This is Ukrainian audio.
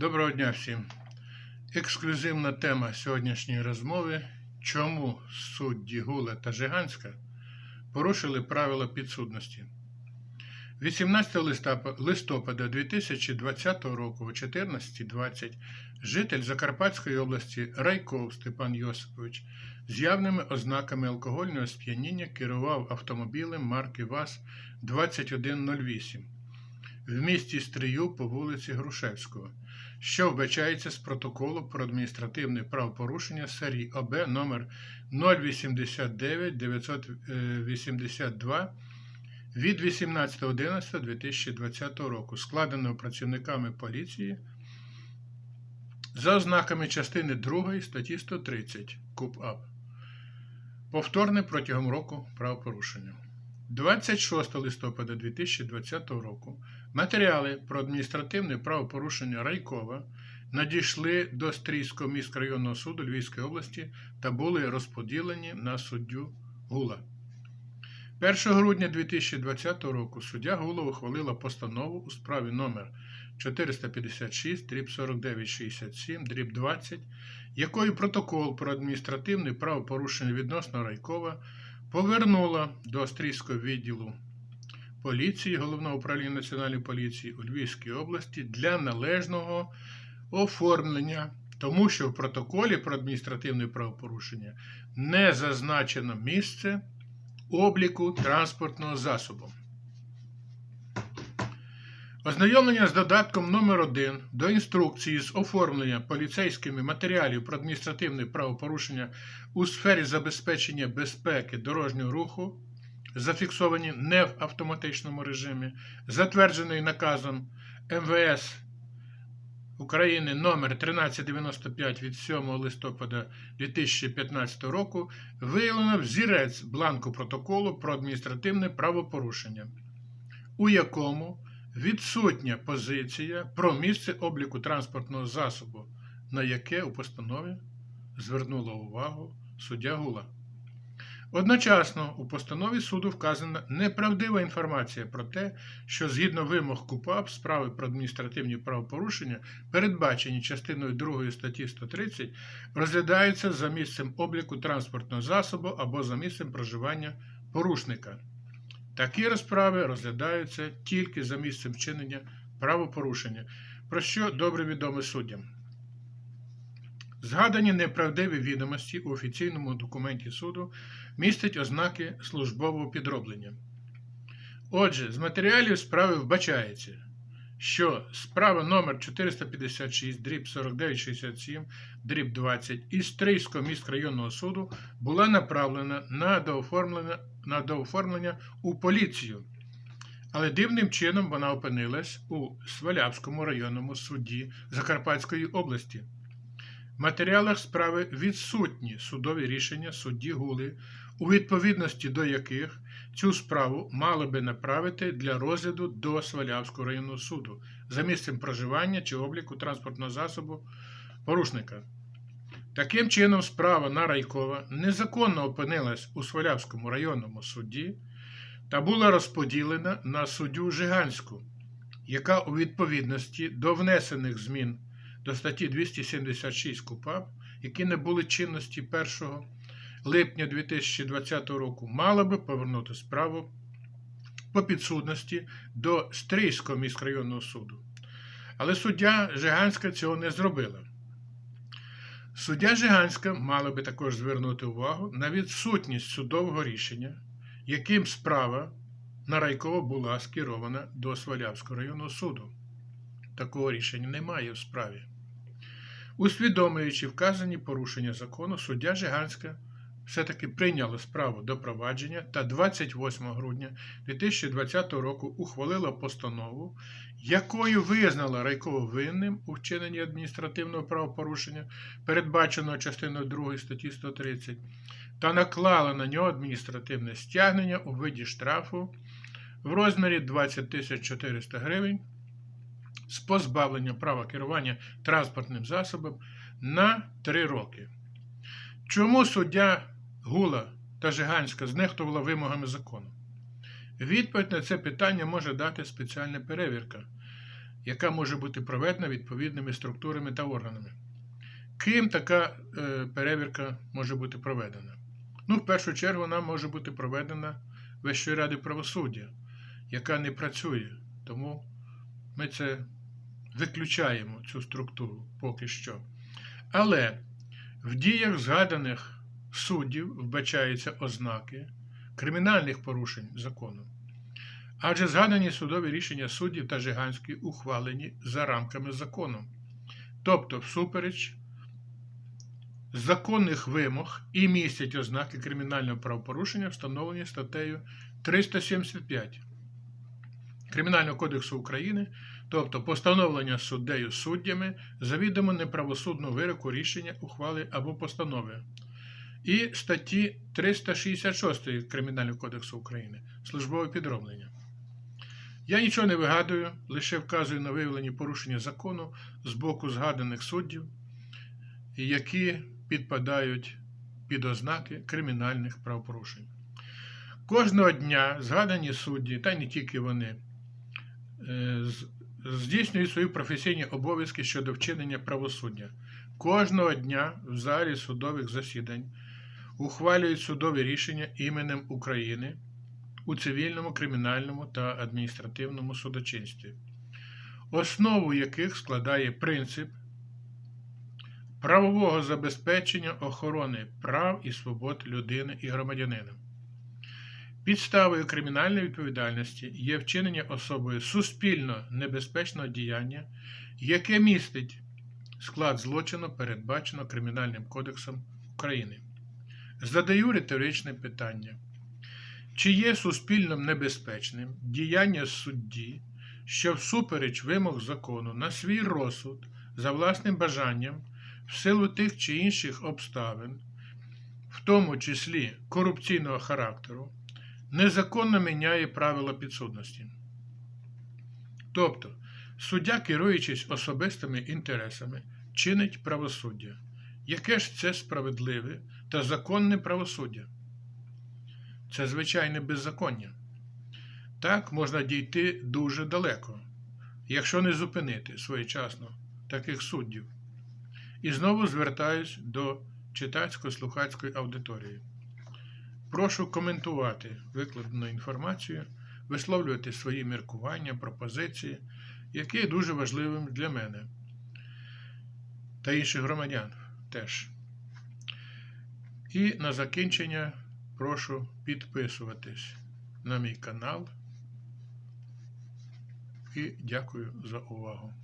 Доброго дня всім. Ексклюзивна тема сьогоднішньої розмови. Чому судді Гула та Жиганська порушили правила підсудності? 18 листопада 2020 року о 14.20 житель Закарпатської області Райков Степан Йосипович з явними ознаками алкогольного сп'яніння керував автомобілем марки ВАЗ-2108 в місті Стрию по вулиці Грушевського, що вбачається з протоколу про адміністративне правопорушення серії ОБ номер 089 982 від 18.11.2020 року, складеного працівниками поліції за ознаками частини 2 статті 130 КУПАП. Повторне протягом року правопорушення. 26 листопада 2020 року матеріали про адміністративне правопорушення Райкова надійшли до Стрійського міськрайонного суду Львівської області та були розподілені на суддю Гула. 1 грудня 2020 року суддя Гула ухвалила постанову у справі номер 456 дріб 4967 дріб 20, якою протокол про адміністративне правопорушення відносно Райкова повернула до Австрійського відділу поліції Головного управління Національної поліції у Львівській області для належного оформлення, тому що в протоколі про адміністративне правопорушення не зазначено місце обліку транспортного засобу. Ознайомлення з додатком номер 1 до інструкції з оформлення поліцейськими матеріалів про адміністративне правопорушення у сфері забезпечення безпеки дорожнього руху, зафіксовані не в автоматичному режимі, затверджений наказом МВС України номер 1395 від 7 листопада 2015 року, виявлено взірець бланку протоколу про адміністративне правопорушення, у якому відсутня позиція про місце обліку транспортного засобу, на яке у постанові звернула увагу суддя Гула. Одночасно у постанові суду вказана неправдива інформація про те, що згідно вимог КУПАП справи про адміністративні правопорушення, передбачені частиною 2 статті 130, розглядаються за місцем обліку транспортного засобу або за місцем проживання порушника. Такі розправи розглядаються тільки за місцем вчинення правопорушення, про що добре відомо суддям. Згадані неправдиві відомості у офіційному документі суду містять ознаки службового підроблення. Отже, з матеріалів справи вбачається, що справа номер 456 дріб 4967 дріб 20 із Стрийського міськрайонного суду була направлена на дооформлення, на дооформлення у поліцію. Але дивним чином вона опинилась у Свалявському районному суді Закарпатської області. Матеріалах справи відсутні судові рішення судді Гули, у відповідності до яких цю справу мали би направити для розгляду до Свалявського районного суду за місцем проживання чи обліку транспортного засобу порушника. Таким чином, справа на Райкова незаконно опинилась у Свалявському районному суді та була розподілена на суддю Жиганську, яка у відповідності до внесених змін до статті 276 КУПАП, які не були чинності 1 липня 2020 року, мала би повернути справу по підсудності до Стрийського міськрайонного суду. Але суддя Жиганська цього не зробила. Суддя Жиганська мала би також звернути увагу на відсутність судового рішення, яким справа на Райкова була скерована до Свалявського районного суду. Такого рішення немає в справі. Усвідомлюючи вказані порушення закону, суддя Жиганська все-таки прийняла справу до провадження та 28 грудня 2020 року ухвалила постанову, якою визнала Райкова винним у вчиненні адміністративного правопорушення, передбаченого частиною 2 статті 130, та наклала на нього адміністративне стягнення у виді штрафу в розмірі 20 400 гривень з позбавленням права керування транспортним засобом на 3 роки. Чому суддя Гула та Жиганська знехтувала вимогами закону? Відповідь на це питання може дати спеціальна перевірка, яка може бути проведена відповідними структурами та органами. Ким така е, перевірка може бути проведена? Ну, в першу чергу, вона може бути проведена Вищою ради правосуддя, яка не працює. Тому ми це виключаємо, цю структуру поки що. Але в діях згаданих суддів вбачаються ознаки кримінальних порушень закону. Адже згадані судові рішення суддів та Жиганської ухвалені за рамками закону, тобто всупереч законних вимог і містять ознаки кримінального правопорушення, встановлені статтею 375 Кримінального кодексу України, тобто постановлення суддею суддями завідомо неправосудного вироку рішення, ухвали або постанови. І статті 366 Кримінального кодексу України службове підроблення. Я нічого не вигадую, лише вказую на виявлені порушення закону з боку згаданих суддів, які підпадають під ознаки кримінальних правопорушень. Кожного дня згадані судді, та й не тільки вони, з- здійснюють свої професійні обов'язки щодо вчинення правосуддя. Кожного дня в залі судових засідань ухвалюють судові рішення іменем України у цивільному, кримінальному та адміністративному судочинстві, основу яких складає принцип правового забезпечення охорони прав і свобод людини і громадянина. Підставою кримінальної відповідальності є вчинення особою суспільно небезпечного діяння, яке містить склад злочину, передбачено Кримінальним кодексом України. Задаю риторичне питання. Чи є суспільно небезпечним діяння судді, що всупереч вимог закону на свій розсуд за власним бажанням в силу тих чи інших обставин, в тому числі корупційного характеру, незаконно міняє правила підсудності? Тобто, суддя, керуючись особистими інтересами, чинить правосуддя. Яке ж це справедливе та законне правосуддя? Це звичайне беззаконня. Так можна дійти дуже далеко, якщо не зупинити своєчасно таких суддів. І знову звертаюсь до читацько-слухацької аудиторії. Прошу коментувати викладену інформацію, висловлювати свої міркування, пропозиції, які є дуже важливим для мене та інших громадян теж. І на закінчення прошу підписуватись на мій канал. І дякую за увагу.